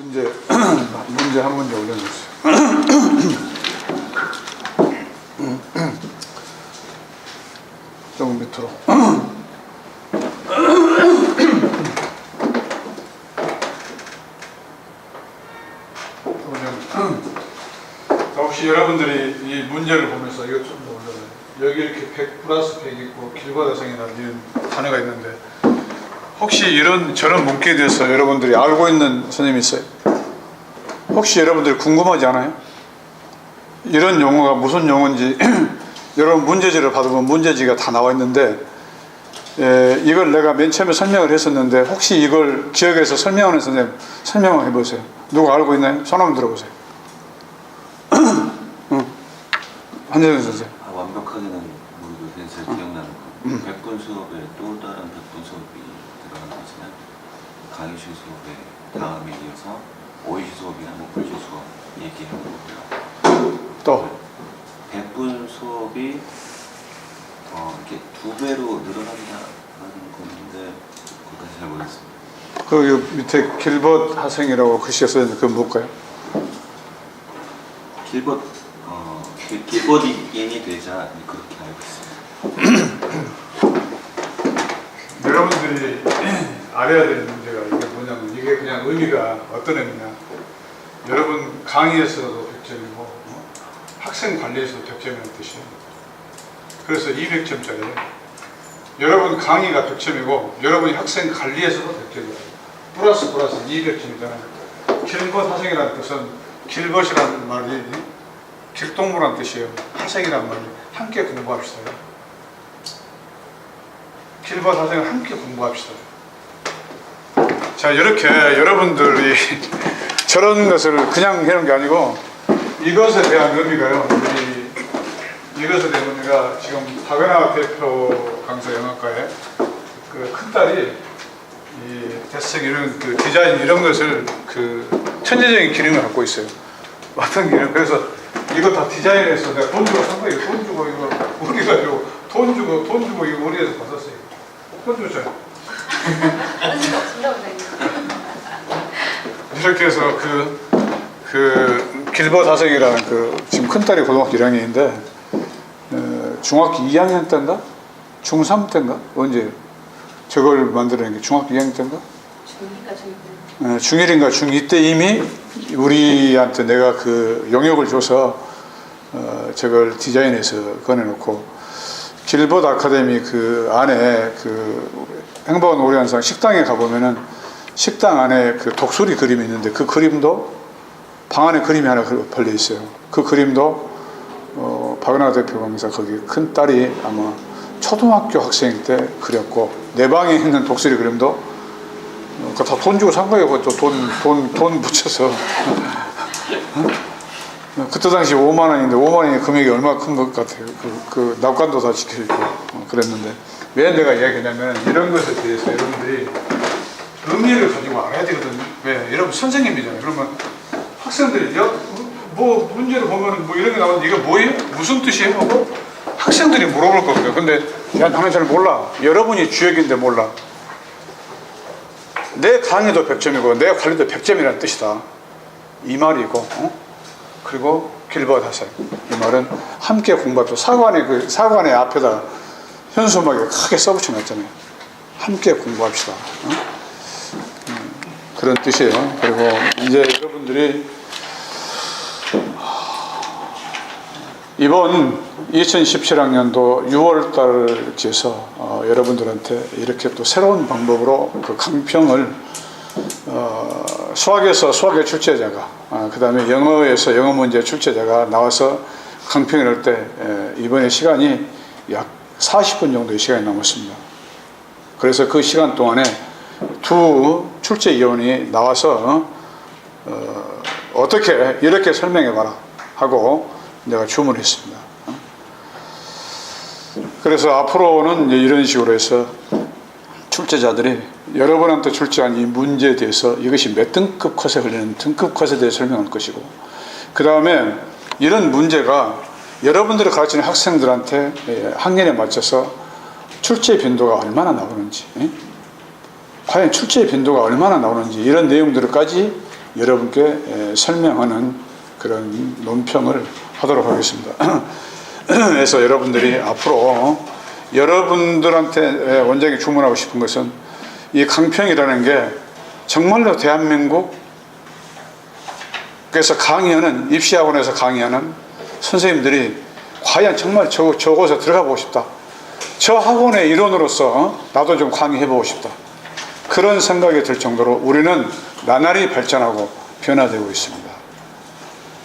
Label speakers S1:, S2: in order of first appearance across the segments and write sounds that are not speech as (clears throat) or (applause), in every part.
S1: (clears throat) 문제 한 문제 올려놓으세요. (clears throat) 조금 밑으로. 혹시 여러분들이 이 문제를 보면서 이것 좀 더 올려봐요. 여기 이렇게 100 플러스 100 있고 길바다성이라는 이런 단어가 있는데 혹시 이런 저런 문구에 대해서 여러분들이 알고 있는 선생님이 있어요? 혹시 여러분들이 궁금하지 않아요? 이런 용어가 무슨 용어인지 (clears throat) 여러분 문제지를 받으면 문제지가 다 나와 있는데 에, 이걸 내가 맨 처음에 설명을 했었는데 혹시 이걸 기억해서 설명하는 선생님 설명을 해보세요. 누가 알고 있나요? 손 한번 들어보세요. (clears throat) 응. 한재준 선생님.
S2: 아, 완벽하게는 모르고 제 기억나는 거. 백분 수업에 또 다른 백분 수업이 들어가는 것은 강의실 수업에 다음에 이어서 오이시 수업이나 뭐 불시 수업 얘기를 하고요.
S1: 또
S2: 100분 수업이 어, 이렇게 두 배로 늘어난다는 건데 그것까지 잘 모르겠습니다.
S1: 그 밑에 길벗 하생이라고 글씨가 써 있는 그건 뭘까요?
S2: 길벗 어, 그 길벗인이 되자 그렇게 알고 있습니다.
S1: 여러분들이 (clears throat) 알아야 되는 하는 이게 그냥 의미가 어떤 의미냐. 여러분 강의에서도 100점이고 어? 학생 관리에서도 100점이라는 뜻이에요. 그래서 200점짜리 여러분 강의가 100점이고 여러분이 학생 관리에서도 100점이에요. 플러스 플러스 200점이잖아요. 길벗 사생이라는 뜻은 길벗이라는 말이 길동무란 뜻이에요. 학생이란 말이 함께 공부합시다. 길벗 사생을 함께 공부합시다. 자, 이렇게 여러분들이 저런 것을 그냥 해놓은 게 아니고 이것에 대한 의미가요. 이, 이것에 대한 의미가 지금 박연아 대표 강사 영어과의 그 큰딸이 이 대책 이런 그 디자인 이런 것을 그 천재적인 기능을 갖고 있어요. 어떤 기능? 그래서 이거 다 디자인해서 내가 돈 주고 산 거예요. 돈 주고 이거 우리 가지고 돈 주고 돈 주고 이거 우리에서 받았어요. 돈 줬어요.
S3: 다른 게 없습니다, 선생님.
S1: 이렇게 해서 그, 그, 길벗 하생이라는 그, 지금 큰딸이 고등학교 1학년인데, 어, 중학교 2학년 때인가? 중3 때인가? 언제 저걸 만들어낸 게 중학교 2학년 때인가?
S3: 중
S1: 어, 중1인가 중2 때 이미 우리한테 내가 그 용역을 줘서 어, 저걸 디자인해서 꺼내놓고 길벗 아카데미 그 안에 그 행복한 오리 한상 식당에 가보면은 식당 안에 그 독수리 그림이 있는데 그 그림도 방 안에 그림이 하나 걸려 있어요. 그 그림도 어, 박은하 대표 강사 거기 큰 딸이 아마 초등학교 학생 때 그렸고 내 방에 있는 독수리 그림도 어, 다돈 주고 산 거예요. 그것도 돈, 돈, 돈 붙여서. 어? 그때 당시 5만 원인데 5만 원이 금액이 얼마나 큰것 같아요. 그, 그 납관도 다 지켜있고 어, 그랬는데 왜 내가 이야기냐면 이런 것에 대해서 여러분들이 의미를 가지고 알아야 되거든요. 왜? 여러분 선생님이잖아요. 그러면 학생들이 여, 뭐 문제를 보면 뭐 이런 게 나오는데 이거 뭐예요? 무슨 뜻이에요? 하고 학생들이 물어볼 거거든요. 근데 야 나는 잘 몰라. 여러분이 주역인데 몰라. 내 강의도 100점이고 내 관리도 100점이라는 뜻이다. 이 말이고 어? 그리고 길벗 하세요. 이 말은 함께 공부하고 사관의 그 사관의 앞에다 현수막에 크게 써붙여 놨잖아요. 함께 공부합시다. 어? 음, 그런 뜻이에요. 그리고 이제 여러분들이 이번 2017학년도 6월 달쯤에서 어, 여러분들한테 이렇게 또 새로운 방법으로 그 강평을 어, 수학에서 수학의 출제자가 어, 그 다음에 영어에서 영어 문제 출제자가 나와서 강평을 할 때 이번에 시간이 약 40분 정도의 시간이 남았습니다. 그래서 그 시간 동안에 두 출제위원이 나와서 어, 어떻게 이렇게 설명해봐라 하고 내가 주문했습니다. 그래서 앞으로는 이런 식으로 해서 출제자들이 여러분한테 출제한 이 문제에 대해서 이것이 몇 등급 컷에 걸리는 등급 컷에 대해 설명할 것이고 그 다음에 이런 문제가 여러분들이 가르치는 학생들한테 예, 학년에 맞춰서 출제 빈도가 얼마나 나오는지 예? 과연 출제 빈도가 얼마나 나오는지 이런 내용들까지 여러분께 에, 설명하는 그런 논평을 하도록 하겠습니다. (clears throat) 그래서 여러분들이 앞으로 여러분들한테 원장이 주문하고 싶은 것은 이 강평이라는 게 정말로 대한민국 그래서 강의하는 입시학원에서 강의하는 선생님들이 과연 정말 저, 저곳에 들어가 보고 싶다. 저 학원의 일원으로서 어? 나도 좀 강의해 보고 싶다. 그런 생각이 들 정도로 우리는 나날이 발전하고 변화되고 있습니다.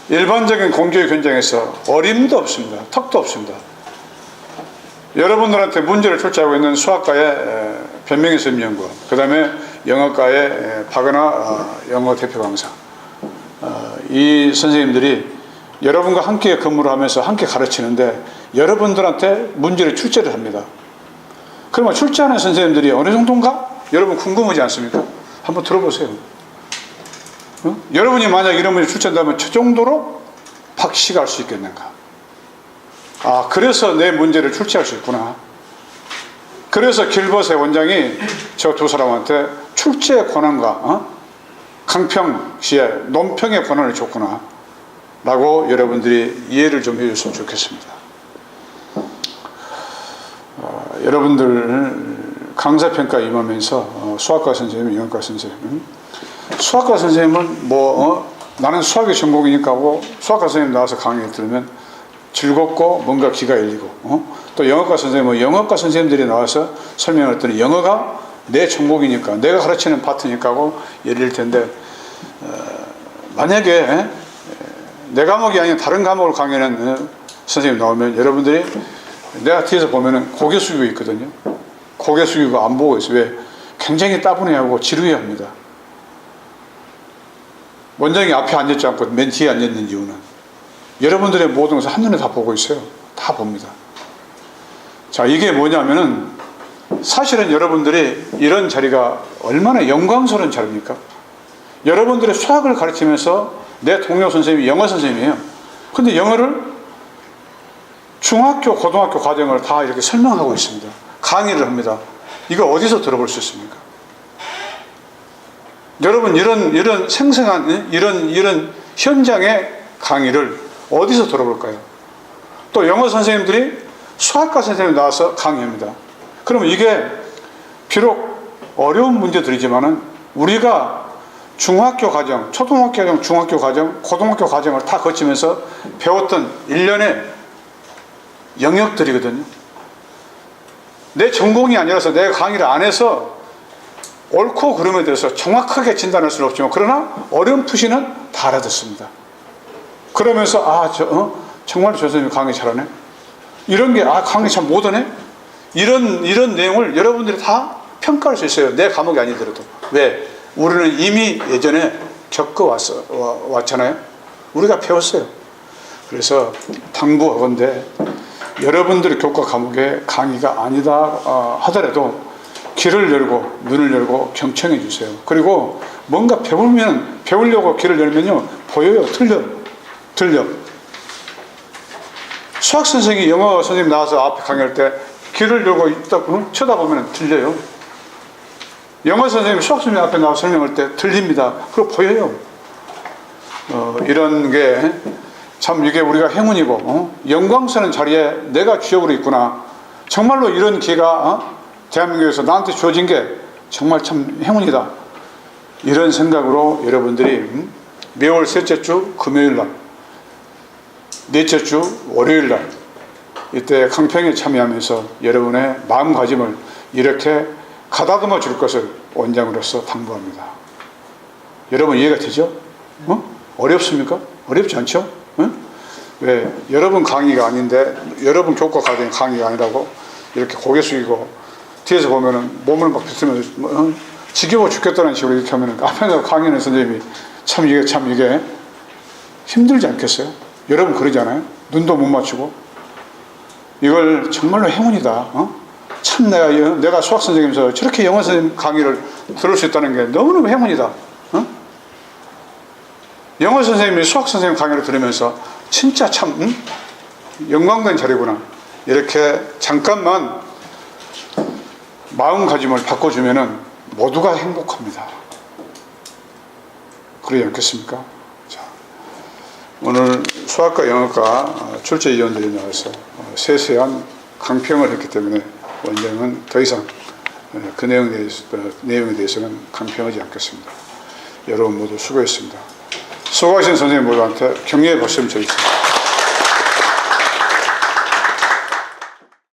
S1: 일반적인 공교육 현장에서 어림도 없습니다. 턱도 없습니다. 여러분들한테 문제를 출제하고 있는 수학과의 에, 변명희 선생연구원, 그 다음에 영어과의 에, 박은하 어, 영어 대표 강사, 어, 이 선생님들이 여러분과 함께 근무를 하면서 함께 가르치는데 여러분들한테 문제를 출제를 합니다. 그러면 출제하는 선생님들이 어느 정도인가? 여러분 궁금하지 않습니까? 한번 들어보세요. 어? 여러분이 만약 이런 문제 출제한다면 저 정도로 박식할 수 있겠는가? 아, 그래서 내 문제를 출제할 수 있구나. 그래서 길벗의 원장이 저 두 사람한테 출제 권한과 어? 강평 시에 논평의 권한을 줬구나. 라고 여러분들이 이해를 좀 해줬으면 좋겠습니다. 어, 여러분들 강사 평가 임하면서 어, 수학과 선생님, 영어과 선생님, 음? 수학과 선생님은 뭐 어? 나는 수학이 전공이니까 하고 수학과 선생님 나와서 강의 들으면 즐겁고 뭔가 기가 열리고 어? 또 영어과 선생님은 영어과 선생님들이 나와서 설명을 했더니 영어가 내 전공이니까 내가 가르치는 파트니까 하고 열릴 텐데 어, 만약에 에? 내 과목이 아닌 다른 과목을 강의하는 어, 선생님 나오면 여러분들이 내가 뒤에서 보면은 고개 숙이고 있거든요. 고개 숙이고 안 보고 있어요. 왜? 굉장히 따분해하고 지루해합니다. 원장이 앞에 앉았지 않고 맨 뒤에 앉았는 이유는 여러분들의 모든 것을 한눈에 다 보고 있어요. 다 봅니다. 자, 이게 뭐냐면은 사실은 여러분들이 이런 자리가 얼마나 영광스러운 자리입니까? 여러분들의 수학을 가르치면서 내 동료 선생님이 영어 선생님이에요. 근데 영어를 중학교, 고등학교 과정을 다 이렇게 설명하고 있습니다. 강의를 합니다. 이거 어디서 들어볼 수 있습니까? 여러분 이런 이런 생생한 이런 이런 현장의 강의를 어디서 들어볼까요? 또 영어 선생님들이 수학과 선생님 나와서 강의합니다. 그러면 이게 비록 어려운 문제들이지만은 우리가 중학교 과정, 초등학교 과정, 중학교 과정, 고등학교 과정을 다 거치면서 배웠던 일련의 영역들이거든요. 내 전공이 아니라서 내가 강의를 안 해서 옳고 그름에 대해서 정확하게 진단할 수는 없지만 그러나 어렴풋이는 다 알아듣습니다. 그러면서 아, 저, 어? 정말 저 선생님 강의 잘하네. 이런 게 아, 강의 참 못하네. 이런 이런 내용을 여러분들이 다 평가할 수 있어요. 내 과목이 아니더라도. 왜? 우리는 이미 예전에 겪어왔어 와- 왔잖아요. 우리가 배웠어요. 그래서 당부하건대 여러분들의 교과 과목에 강의가 아니다 어, 하더라도 길을 열고 눈을 열고 경청해 주세요. 그리고 뭔가 배우면 배우려고 길을 열면요 보여요, 틀려, 들려. 수학 선생이 영어 선생님 나와서 앞에 강의할 때 길을 열고 있다 응? 쳐다보면 들려요. 영어 선생님 수학 선생님 앞에 나와 서 설명할 때 들립니다. 그리고 보여요. 어, 이런 게 참 이게 우리가 행운이고 어? 영광스러운 자리에 내가 주역으로 있구나. 정말로 이런 기회가 어? 대한민국에서 나한테 주어진 게 정말 참 행운이다. 이런 생각으로 여러분들이 음? 매월 셋째 주 금요일 날, 넷째 주 월요일 날 이때 강평에 참여하면서 여러분의 마음가짐을 이렇게 가다듬어 줄 것을 원장으로서 당부합니다. 여러분 이해가 되죠? 어? 어렵습니까? 어렵지 않죠? 어? 왜? 여러분 강의가 아닌데 여러분 교과 과정 강의가 아니라고 이렇게 고개 숙이고 뒤에서 보면은 몸을 막 비틀면서 뭐, 어? 지겨워 죽겠다는 식으로 이렇게 하면은 앞에서 강의하는 선생님이 참 이게 참 이게 힘들지 않겠어요? 여러분 그러잖아요? 눈도 못 맞추고 이걸 정말로 행운이다. 어? 참 내가 여- 내가 수학 선생님에서 저렇게 영어 선생님 강의를 들을 수 있다는 게 너무너무 행운이다. 어? 영어 선생님이 수학 선생님 강의를 들으면서 진짜 참 응? 영광된 자리구나. 이렇게 잠깐만 마음가짐을 바꿔주면은 모두가 행복합니다. 그러지 않겠습니까? 자, 오늘 수학과 영어과 출제위원들이 나와서 어, 세세한 강평을 했기 때문에 원장은 더 이상 어, 그 어, 내용에 대해서는 강평하지 않겠습니다. 여러분 모두 수고했습니다. 수고하신 선생님 모두한테 격려의 박수를 드리겠습니다.